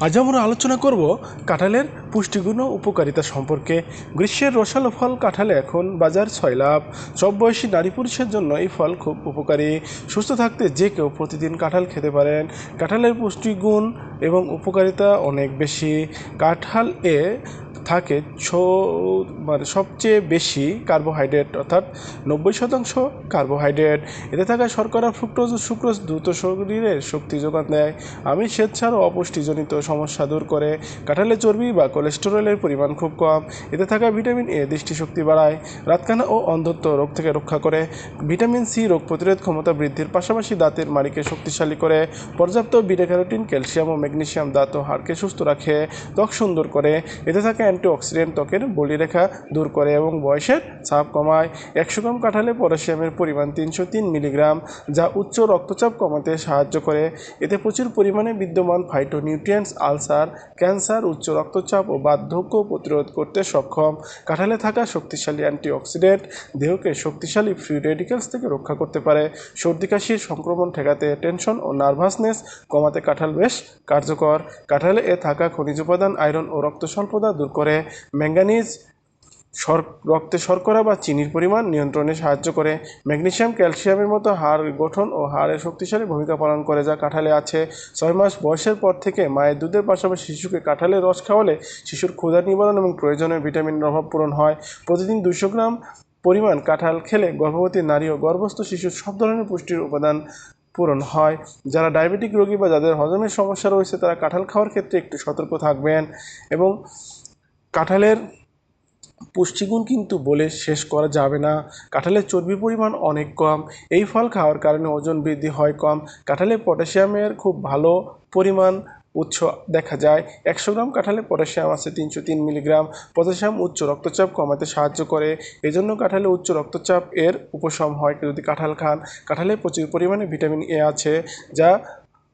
আজ আমরা আলোচনা করব কাঁঠালের পুষ্টিগুণ ও উপকারিতা সম্পর্কে। গ্রীষ্মের রসালো ফল কাঁঠালে এখন বাজার ছয় লাভ। সব বয়সী নারী পুরুষের জন্য এই ফল খুব উপকারী। সুস্থ থাকতে যে কেউ প্রতিদিন কাঁঠাল খেতে পারেন। কাঁঠালের পুষ্টিগুণ এবং উপকারিতা অনেক বেশি। কাঁঠাল এ থাকে মানে সবচেয়ে বেশি কার্বোহাইড্রেট অর্থাৎ নব্বই শতাংশ কার্বোহাইড্রেট এতে থাকা শর্করা ফ্রুক্টোজ ও সুক্রোজ দ্রুত শরীরের শক্তি যোগান দেয়। আমি স্বেচ্ছার অপুষ্টিজনিত সমস্যা দূর করে। কাঁঠালে চর্বি বা কোলেস্টেরলের পরিমাণ খুব কম। এতে থাকা ভিটামিন এ দৃষ্টিশক্তি বাড়ায়। রাতকানা ও অন্ধত্ব রোগ থেকে রক্ষা করে। ভিটামিন সি রোগ প্রতিরোধ ক্ষমতা বৃদ্ধির পাশাপাশি দাঁতের মাড়িকে শক্তিশালী করে। পর্যাপ্ত বিটা ক্যারোটিন ক্যালসিয়াম ও ম্যাগনেশিয়াম দাঁত ও হাড়কে সুস্থ রাখে, ত্বক সুন্দর করে। এতে থাকে অ্যান্টিঅক্সিডেন্ট ত্বকের বলিরেখা দূর করে এবং বয়সের চাপ কমায়। একশো গ্রাম কাঁঠালে পটাশিয়ামের পরিমাণ তিনশো তিন মিলিগ্রাম, যা উচ্চ রক্তচাপ কমাতে সাহায্য করে। এতে প্রচুর পরিমাণে বিদ্যমান ফাইটোনিউট্রিয়েন্টস আলসার ক্যান্সার উচ্চ রক্তচাপ ও বার্ধক্য প্রতিরোধ করতে সক্ষম। কাঁঠালে থাকা শক্তিশালী অ্যান্টিঅক্সিডেন্ট দেহকে শক্তিশালী ফ্রি রেডিক্যালস থেকে রক্ষা করতে পারে। সর্দি, কাশির সংক্রমণ ঠেকাতে টেনশন ও নার্ভাসনেস কমাতে কাঁঠাল বেশ কার্যকর। কাঁঠালে এ থাকা খনিজ উপাদান আয়রন ও রক্ত স্বল্পতা দূর করে। ম্যাঙ্গানিজ সর রক্তে শর্করা বা চিনির পরিমাণ নিয়ন্ত্রণে সাহায্য করে। ম্যাগনেশিয়াম ক্যালসিয়ামের মতো হাড় গঠন ও হাড়ের শক্তিশালী ভূমিকা পালন করে যা কাঁঠালে আছে। ছয় মাস বয়সের পর থেকে মায়ের দুধের পাশাপাশি শিশুকে কাঁঠালের রস খাওয়ালে শিশুর ক্ষুধা নিবারণ এবং প্রয়োজনীয় ভিটামিনের অভাব পূরণ হয়। প্রতিদিন দুশো গ্রাম পরিমাণ কাঁঠাল খেলে গর্ভবতী নারী ও গর্ভস্থ শিশুর সব ধরনের পুষ্টির উপাদান পূরণ হয়। যারা ডায়াবেটিক রোগী বা যাদের হজমের সমস্যা রয়েছে, তারা কাঁঠাল খাওয়ার ক্ষেত্রে একটু সতর্ক থাকবেন এবং কাঁঠালের পুষ্টিগুণ কিন্তু বলে শেষ করা যাবে না। কাঁঠালের চর্বির পরিমাণ অনেক কম। এই ফল খাওয়ার কারণে ওজন বৃদ্ধি হয় কম। কাঁঠালে পটাশিয়ামের খুব ভালো পরিমাণ উৎস দেখা যায়। একশো গ্রাম কাঁঠালে পটাশিয়াম আছে তিনশো তিন মিলিগ্রাম। পটাশিয়াম উচ্চ রক্তচাপ কমাতে সাহায্য করে। এজন্য কাঁঠালে উচ্চ রক্তচাপ এর উপশম হয়। যদি কাঁঠাল খান, কাঁঠালে প্রচুর পরিমাণে ভিটামিন এ আছে, যা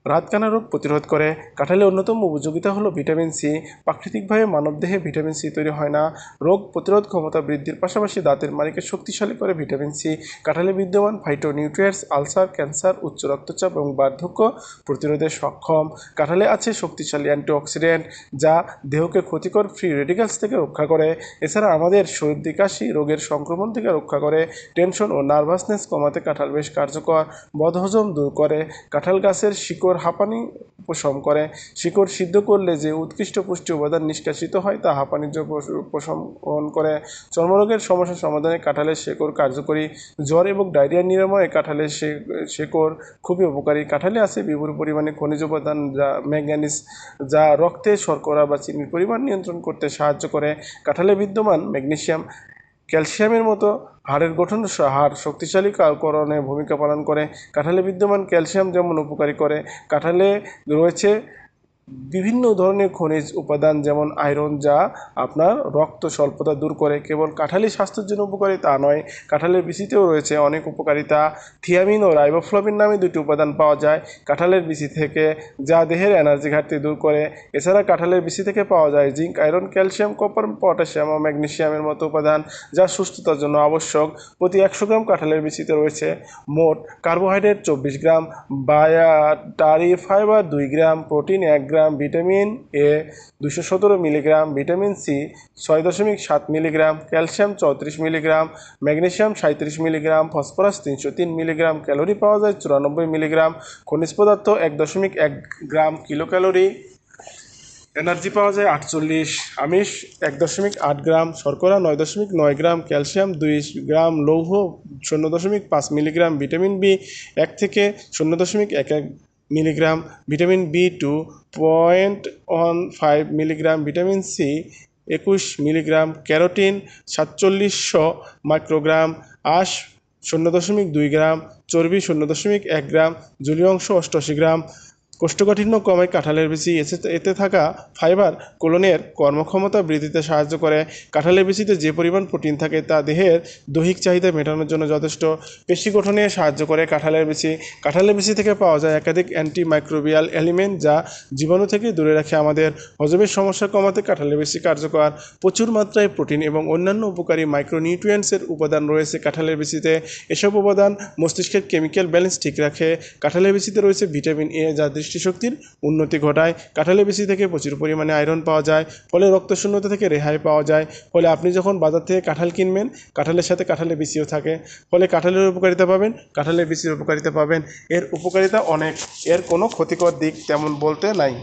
রাতকানা রোগ প্রতিরোধ করে। কাঁঠালের অন্যতম উপযোগিতা হলো ভিটামিন সি। প্রাকৃতিকভাবে মানবদেহে ভিটামিন সি তৈরি হয় না। রোগ প্রতিরোধ ক্ষমতা বৃদ্ধির পাশাপাশি দাঁতের মাড়িকে শক্তিশালী করে ভিটামিন সি। কাঁঠালে বিদ্যমান ফাইটোনিউট্রিয়েন্টস আলসার ক্যান্সার উচ্চ রক্তচাপ এবং বার্ধক্য প্রতিরোধে সক্ষম। কাঁঠালে আছে শক্তিশালী অ্যান্টিঅক্সিডেন্ট যা দেহকে ক্ষতিকর ফ্রি রেডিক্যালস থেকে রক্ষা করে। এছাড়া আমাদের সর্দি কাশি রোগের সংক্রমণ থেকে রক্ষা করে। টেনশন ও নার্ভাসনেস কমাতে কাঁঠাল বেশ কার্যকর। বদহজম দূর করে। কাঁঠাল গাছের শিকড় হাঁপানি উপশম করে। শিকড় সিদ্ধ করলে যে উৎকৃষ্ট পুষ্টি উপাদান নিষ্কাশিত হয়, তা হাঁপানির জন্য উপশমন করে। চর্মরোগের সমস্যা সমাধানে কাঁঠালের শেকড় কার্যকরী। জ্বর এবং ডায়রিয়া নিরাময়ে কাঁঠালের শেকড় খুবই উপকারী। কাঁঠালে আছে বিপুল পরিমাণে খনিজ উপাদান যা ম্যাঙ্গানিজ যা রক্তে শর্করা বা চিনির পরিমাণ নিয়ন্ত্রণ করতে সাহায্য করে। কাঁঠালে বিদ্যমান ম্যাগনেসিয়াম ক্যালসিয়ামের মতো হাড়ের গঠন হাড় শক্তিশালী করণে ভূমিকা পালন করে। কাঁঠালে বিদ্যমান ক্যালসিয়াম যেমন উপকারী করে, কাঁঠালে রয়েছে বিভিন্ন ধরনের খনিজ উপাদান, যেমন আয়রন যা আপনার রক্ত স্বল্পতা দূর করে, কেবল কাঁঠালি স্বাস্থ্যের জন্য উপকারী তা নয়, কাঁঠালের বিচিতেও রয়েছে অনেক উপকারিতা। থিয়ামিন ও রাইবোফ্লাভিন নামে দুটি উপাদান পাওয়া যায় কাঁঠালের বিচি থেকে, যা দেহের এনার্জি ঘাটতি দূর করে। এছাড়া কাঁঠালের বিচি থেকে পাওয়া যায় zinc, iron, calcium, copper, potassium ও ম্যাগনেসিয়ামের মতো উপাদান, যা সুস্থতার জন্য আবশ্যক। প্রতি একশো গ্রাম কাঁঠালের বিচিতে রয়েছে মোট কার্বোহাইড্রেট চব্বিশ গ্রাম, বায়াটারি ফাইবার দুই গ্রাম, প্রোটিন এক গ্রাম ভিটামিন এ দুশো সতেরো মিলিগ্রাম, ভিটামিন সি ছয় দশমিক সাত মিলিগ্রাম, ক্যালসিয়াম চৌত্রিশ মিলিগ্রাম, ম্যাগনেসিয়াম সাঁত্রিশ মিলিগ্রাম, ফসফরাস তিনশো তিন মিলিগ্রাম, ক্যালোরি পাওয়া যায় চুরানব্বই মিলিগ্রাম, খনিজ পদার্থ এক দশমিক এক গ্রাম কিলো ক্যালোরি এনার্জি পাওয়া যায় আটচল্লিশ, আমিষ এক দশমিক আট গ্রাম, শর্করা নয় দশমিক নয় গ্রাম, ক্যালসিয়াম দুই গ্রাম, লৌহ শূন্য দশমিক পাঁচ মিলিগ্রাম, ভিটামিন বি এক থেকে শূন্য দশমিক এক এক milligram vitamin B two point one five milligram vitamin C, একুশ মিলিগ্রাম ক্যারোটিন, সাতচল্লিশশো মাইক্রোগ্রাম আঁশ, শূন্য দশমিক দুই গ্রাম, চর্বি শূন্য দশমিক এক গ্রাম জলীয় অংশ অষ্টআশি গ্রাম কোষ্ঠকাঠিন্য কমায় কাঁঠালের বিচি এতে থাকা ফাইবার কোলনের কর্মক্ষমতা বৃদ্ধিতে সাহায্য করে। কাঁঠালের বিচিতে যে পরিমাণ প্রোটিন থাকে তা দেহের দৈহিক চাহিদা মেটানোর জন্য যথেষ্ট। পেশি গঠনে সাহায্য করে কাঁঠালের বিচি কাঁঠালের বিচি থেকে পাওয়া যায় একাধিক অ্যান্টি মাইক্রোবিয়াল এলিমেন্ট যা জীবাণু থেকে দূরে রাখে আমাদের। হজমের সমস্যা কমাতে কাঁঠালের বিচি কার্যকর। প্রচুর মাত্রায় প্রোটিন এবং অন্যান্য উপকারী মাইক্রোনিউট্রিয়েন্টসের উপাদান রয়েছে কাঁঠালের বিচিতে এসব উপাদান মস্তিষ্কের কেমিক্যাল ব্যালেন্স ঠিক রাখে। কাঁঠালের বিচিতে রয়েছে ভিটামিন এ যা দৃষ্টি দৃষ্টিশক্তির উন্নতি ঘটায়। কাঁঠালের বিচি থেকে প্রচুর পরিমাণে আয়রন পাওয়া যায়, ফলে রক্তশূন্যতা থেকে রেহাই পাওয়া যায়। ফলে আপনি যখন বাজার থেকে কাঁঠাল কিনবেন, কাঁঠালের সাথে কাঁঠালের বিচিও থাকে। ফলে কাঁঠালের উপকারিতা পাবেন, কাঁঠালের বিচির উপকারিতা পাবেন। এর উপকারিতা অনেক, এর কোনো ক্ষতিকর দিক তেমন বলতে নাই।